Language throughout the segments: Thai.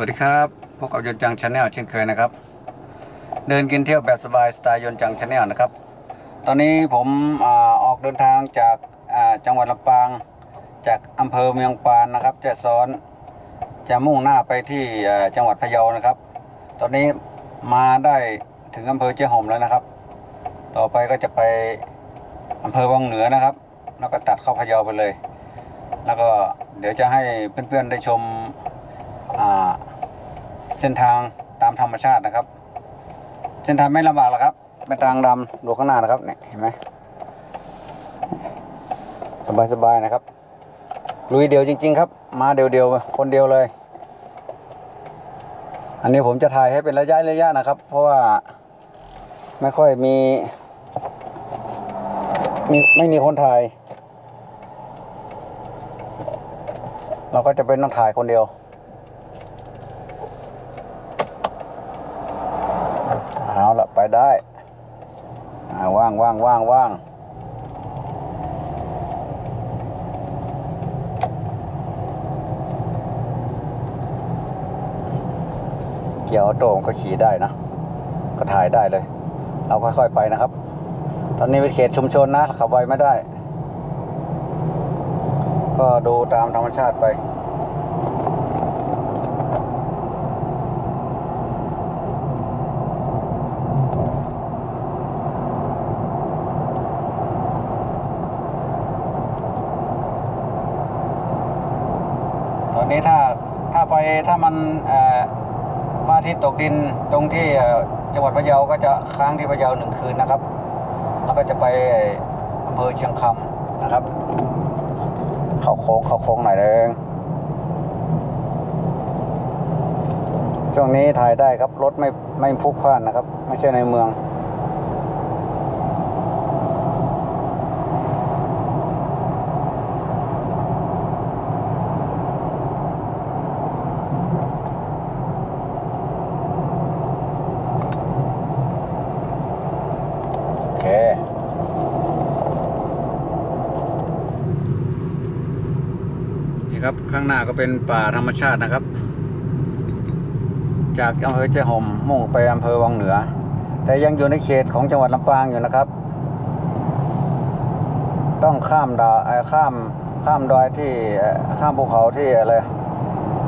วัสดีครับพบกับยนต์จังชาแนลเช่นเคยนะครับ เดินกินเที่ยวแบบสบายสไตล์ยนต์จังชาแนลนะครับ ตอนนี้ผมอออกเดินทางจากจังหวัดลำปาง จากอำเภอเมืองปานนะครับจะซ้อนจะมุ่งหน้าไปที่จังหวัดพะเยานะครับ ตอนนี้มาได้ถึงอำเภอเจ้าห่มแล้วนะครับ ต่อไปก็จะไปอำเภอวังเหนือนะครับ แล้วก็ตัดเข้าพะเยาไปเลย แล้วก็เดี๋ยวจะให้เพื่อนๆได้ชม เส้นทางตามธรรมชาตินะครับ เส้นทางไม่ลำบากหรอกครับเป็นทางดำดูข้างหน้านะครับเนี่ยเห็นไหมสบายๆนะครับลุยเดียวจริง ๆ ครับ มาเดียวๆคนเดียวเลย อันนี้ผมจะถ่ายให้เป็นระยะระยะนะครับ เพราะว่าไม่ค่อยมี มีไม่มีคนถ่าย เราก็จะเป็นต้องถ่ายคนเดียว เอาละไปได้อ่าว่างว่างว่างว่าง เกียร์ออโต้มันก็ขี่ได้นะ ก็ถ่ายได้เลย เราค่อยๆไปนะครับ ตอนนี้เป็นเขตชุมชนนะขับไวไม่ได้ ก็ดูตามธรรมชาติไปตอนนี้ถ้าถ้าไปถ้ามันเอ่อ ที่ตกดินตรงที่จังหวัดพะเยาก็จะค้างที่พะเยาหนึ่งคืนนะครับ แล้วก็จะไปอำเภอเชียงคำนะครับ เข้าโค้งเข้าโค้งหน่อยนึงช่วงนี้ถ่ายได้ครับรถไม่ไม่พลุกพล่านนะครับ ไม่ใช่ในเมือง โอเค นี่ครับข้างหน้าก็เป็นป่าธรรมชาตินะครับ จากอำเภอเจ้ห่มมุ่งไปอำเภอวังเหนือ แต่ยังอยู่ในเขตของจังหวัดลำปางอยู่นะครับ ต้องข้ามดาเอ่อข้ามข้ามดอยที่ข้ามภูเขาที่อะไร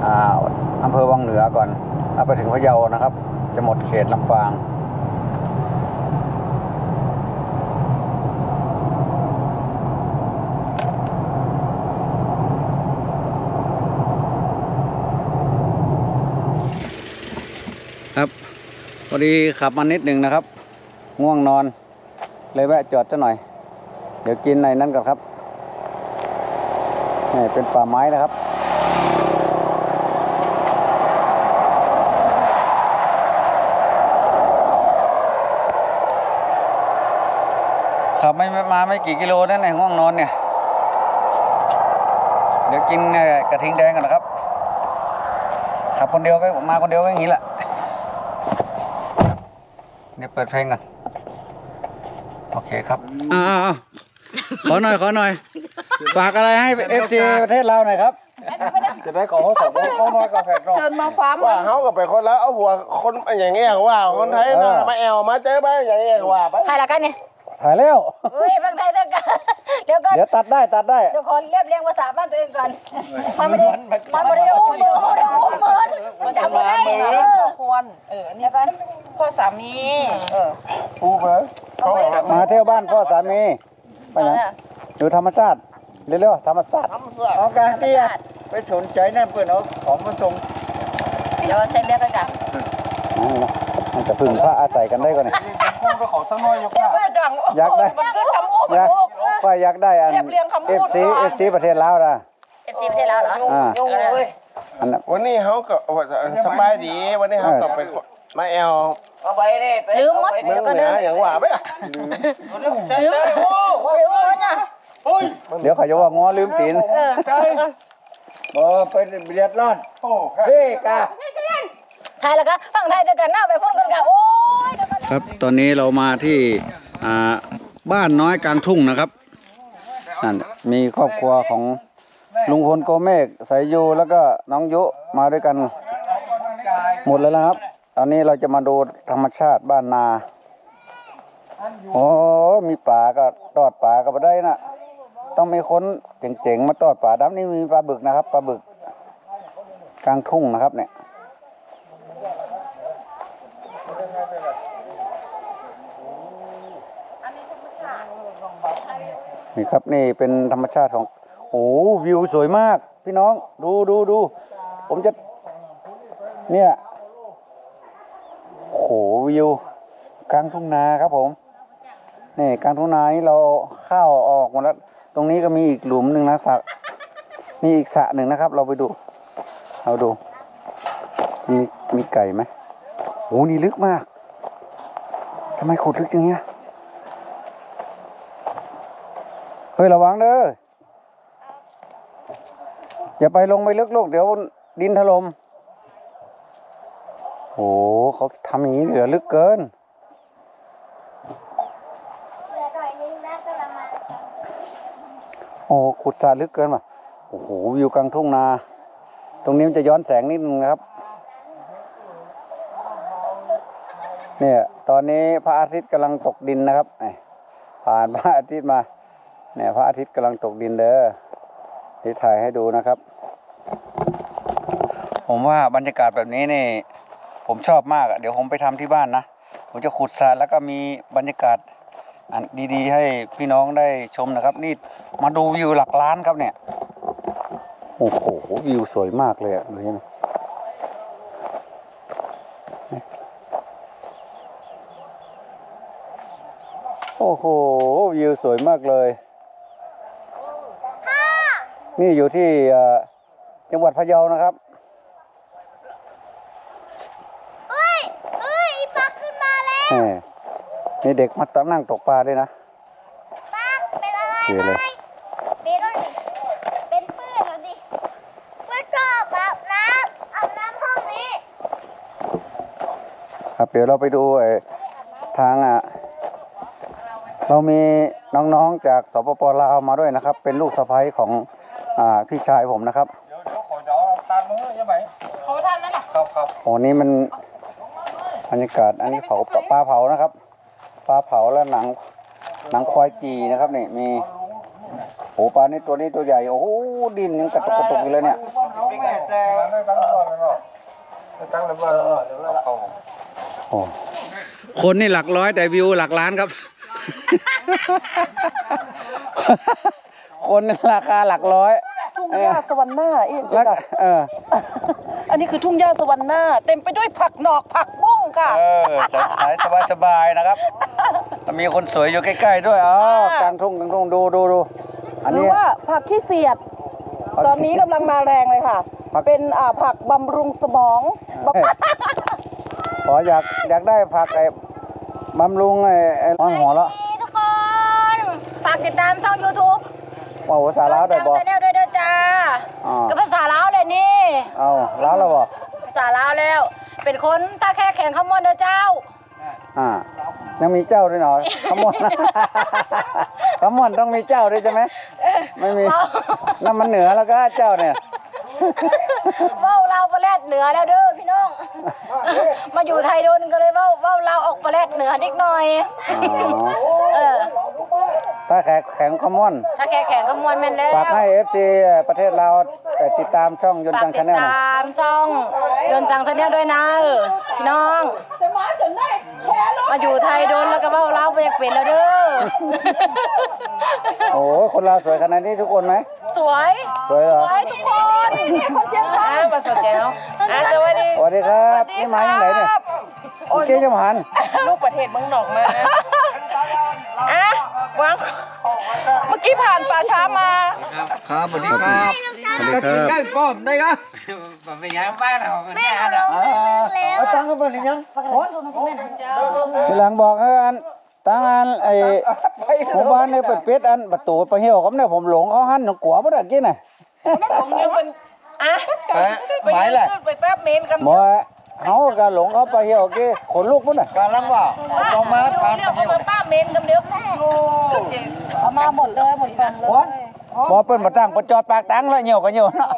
อ่าอำเภอวังเหนือก่อนเอาไปถึงพะเยานะครับ จะหมดเขตลำปาง พอดีขับมานิดหนึ่งนะครับ ง่วงนอน เลยแวะจอดซะหน่อย เดี๋ยวกินในนั้นก่อนครับนี่เป็นป่าไม้นะครับ ขับไม่มาไม่กี่กิโลนั่นเองง่วงนอนเนี่ย เดี๋ยวกินกระทิงแดงกันนะครับ ขับคนเดียวก็มาคนเดียวก็อย่างนี้แหละ เดี๋ยวเปิดเพลงก่อนโอเคครับอ่าขอหน่อยขอหน่อย ฝากอะไรให้เอฟซีประเทศเราหน่อยครับ จะได้ขอเขาสองเขาน้อยกาแฟก็เชิญมาฟาร์มว่าเขาก็ไปคนแล้วเอาหัวคนอย่างเงี้ยว่าคนไทยน่ะมาแอวมาเจอไปอย่างเงี้ยว่าไปถ่ายละกันเนี่ย ถ่ายแล้ว เฮ้ยเพิ่งถ่ายเท่ากันเดี๋ยวก่อนเดี๋ยวตัดได้ตัดได้ เดี๋ยวขอเรียบเรียงภาษาบ้านตัวเองก่อนมันไม่ได้มันไม่ได้อุ้มมือไม่ได้อุ้มมือมันจำไม่ได้เออควรเออนี่ก็พ่อสามีเออปูไปเขามาเที่ยวบ้านพ่อสามีไปไหนดูธรรมชาติเร็วๆธรรมชาติเอาการที่ไปสนใจนั่นเพื่อนเอาของมาส่งเดี๋ยวใช้เบียร์กันกันเอาละมัน จะพึ่งพระอาศัยกันได้ก่อนเนี่ยปูก็ขอสักน้อยยกหน้าก็จังอยากได้ มันคือคำอู้อยากลูก ก็อยากได้อันเรียบเรียงคำพูเอดฟซีเอฟซีประเทศลาวนะ เอฟซีประเทศลาวเหรออ่าโอ้ยอันนั้น วันนี้เขาก็สบายดีวันนี้เขาก็เป็นมาแอวเอาไปนี่ลืมหมดเมือเดี๋ยงวก็เหนืเดิอนอย่างว่าไปลืมลืมนะเดี๋ยวเขาจะว่าง้อลืมตีนเออ เออเป็นเบียดร้อนโอ้เฮ้กา ถ่ายละกันฟังถ่ายเท่กันหน้าไปพ่นกันกันโอ้ยครับตอนนี้เรามาที่อ่าบ้านน้อยกลางทุ่งนะครับนั่นมีครอบครัวของลุงพลโกเมกสายยูแล้วก็น้องยุมาด้วยกันหมดแล้วนะครับ ตอนนี้เราจะมาดูธรรมชาติบ้านนาโอ้มีป่าก็ตอดป่าก็ไม่ได้นะต้องมีคนเจ๋งๆมาตอดป่าดำนี่มีปลาบึกนะครับปลาบึกกลางทุ่งนะครับเนี่ย นี่ครับนี่เป็นธรรมชาติของ โอ้วิวสวยมาก พี่น้องดูดูดูผมจะ เนี่ยโอ้โหวิวกลางทุ่งนาครับผมนี่กลางทุ่งนานี่เราข้าวออกหมดแล้ว ตรงนี้ก็มีอีกหลุมหนึ่งนะสระมีอีกสระหนึ่งนะครับ เราไปดู เราดู มีมีไก่ไหม โอ้นี่ลึกมากทำไมขุดลึกอย่างเงี้ยเฮ้ยระวังเด้ออย่าไปลงไปลึกลูกเดี๋ยวดินถล่มโอ้เขาทำอย่างนี้เหลือลึกเกินโอ้ขุดสระลึกเกินว่ะโอ้โหวิวกลางทุ่งนา ตรงนี้มันจะย้อนแสงนิดนึงนะครับ เนี่ยตอนนี้พระอาทิตย์กำลังตกดินนะครับผ่านพระอาทิตย์มาเนี่ยพระอาทิตย์กำลังตกดินเด้อที่ถ่ายให้ดูนะครับ ผมว่าบรรยากาศแบบนี้นี่ผมชอบมากเดี๋ยวผมไปทำที่บ้านนะผมจะขุดสระแล้วก็มีบรรยากาศอันดีๆ ให้พี่น้องได้ชมนะครับ นี่มาดูวิวหลักล้านครับเนี่ยโอ้โหวิวสวยมากเลยอะดูนี่นะ โอ้โห วิวสวยมากเลย นี่อยู่ที่เอ่อจังหวัดพะเยานะครับเอ้ยเอ้ยปลาขึ้นมาแล้วแหมมีเด็กมาตั้งนั่งตกปลาด้วยนะปลาเป็นอะไรเสียเลยไหมเป็นเป็นปื้นเหรอดิไม่ชอบอาบน้ำอาบน้ำห้องนี้ครับเดี๋ยวเราไปดูไอ้ทางอะ เรามีน้องๆจากสปปลาวมาด้วยนะครับ เป็นลูกสะใภ้ของอ่าพี่ชายผมนะครับเดี๋ยวเดี๋ยวขอจะเอาตามมือใช่ไหมเขาทำนั่นน่ะครับครับโอ้นี่มันบรรยากาศอันนี้เผาปลาปลาเผานะครับปลาเผาแล้วหนังหนังควายจีนะครับนี่มีโอ้ปลานี่ตัวนี้ตัวใหญ่โอ้โหดินยังกระตุกกระตุกอยู่เลยเนี่ยเอาแม่แต่ไม่ตั้งก่อนเลยเนาะตั้งเลยว่าเดี๋ยวเราเข้าโอ้คนนี่หลักร้อยแต่วิวหลักล้านครับ คนนี่ราคาหลักร้อย ทุ่งหญ้าสวรรค์หน้าอีกแล้วเออ อันนี้คือทุ่งหญ้าสวรรค์หน้า เต็มไปด้วยผักหนอกผักบุ้งค่ะ เออสายสบายสบายๆนะครับแล้วมีคนสวยอยู่ใกล้ ๆ ด้วยอ๋อกลางทุ่งกลางทุ่งดูดูดูอันหรือนี้ว่าผักขี้เสียด ผักตอนนี้กำลังมาแรงเลยค่ะ ผัก เป็นอ่าผักบำรุงสมองบำเอ้ยขออยากอยากได้ผักไอ้ บำรุงไอ้ไอ้ห้องหัวละนี่ทุกคนฝากติดตามช่อง YouTube ว่าหัวสาล้าวได้บ่ชาแนลด้วยเด้อจ้าอ๋อก็ภาษาลาวเลยนี่ เอาล้าวแล้วบ่ภาษาลาวแล้ว เป็นคนตาแค่แข็งขมวนเด้อเจ้า อ่ายังมีเจ้าด้วยหน่อยขมวน ขมวนต้องมีเจ้าด้วยใช่ไหมไม่มีนั่นมันเหนือแล้วก็เจ้าเนี่ย เว้าเราวประแลดเหนือแล้วเด้อพี่น้อง มาอยู่ไทยโดนก็เลยเว้าเว้าเราวออกประแลดเหนือนิดหน่อย อ๋อเออ ถ้าแขกแข็งขมวนถ้าแค่แข็งขมวนแม่นแล้วฝากให้ FC ประเทศลาวเอ่อติดตามช่องยนต์ฝากจังติชาดแนลหน่อยตามช่องยนต์จังชาแนลด้วยนะเออพี่น้อง มาอยู่ไทยโดนแล้วก็เว้าเราวไปอยากเป็นแล้วเด้อ โอ้ยคนลาวสวยขนาดนี้ทุกคนไหม สวย สวยเหรอสวยทุกค นคนเชียงคานมาสนใจเนาะสวัสดีสวัสดีครับนี่มาอย่างไรเนี่ยเมื่อกี้จะมาหันลูกประเทศเมืองนอกมาอะวางเมื่อกี้ผ่านป่าช้ามา ครับสวัสดีครับสวัสดีครับใกล้ป้อมได้ก็แม่เขาลงแล้วเอาตังค์ก็เป็นยังทีหลังบอกให้อันตังอันไอ้หมู่บ้านเนี่ยเป็ดเป็ดอันประตูไปเหี่ยวกับเนี่ยผมหลงเขาหันหนกัวบ่ได้กินน่ะผมยังเป็น อะไปหมายแหละยืนไปแป๊บเมนกันบ่เฮาก็หลงเขาไปเหี่ยวกี้ขนลุกพุ่นน่ะกำลังว่าต้องมาเดี๋ยวเขามาป้าเมนกันเดี๋ยวเอามาหมดเลยหมดกล่องเลย บ่เปิ้นมาตั้งบ่จอดปากตังแล้วเหี่ยวก็เหี่ยวเนาะ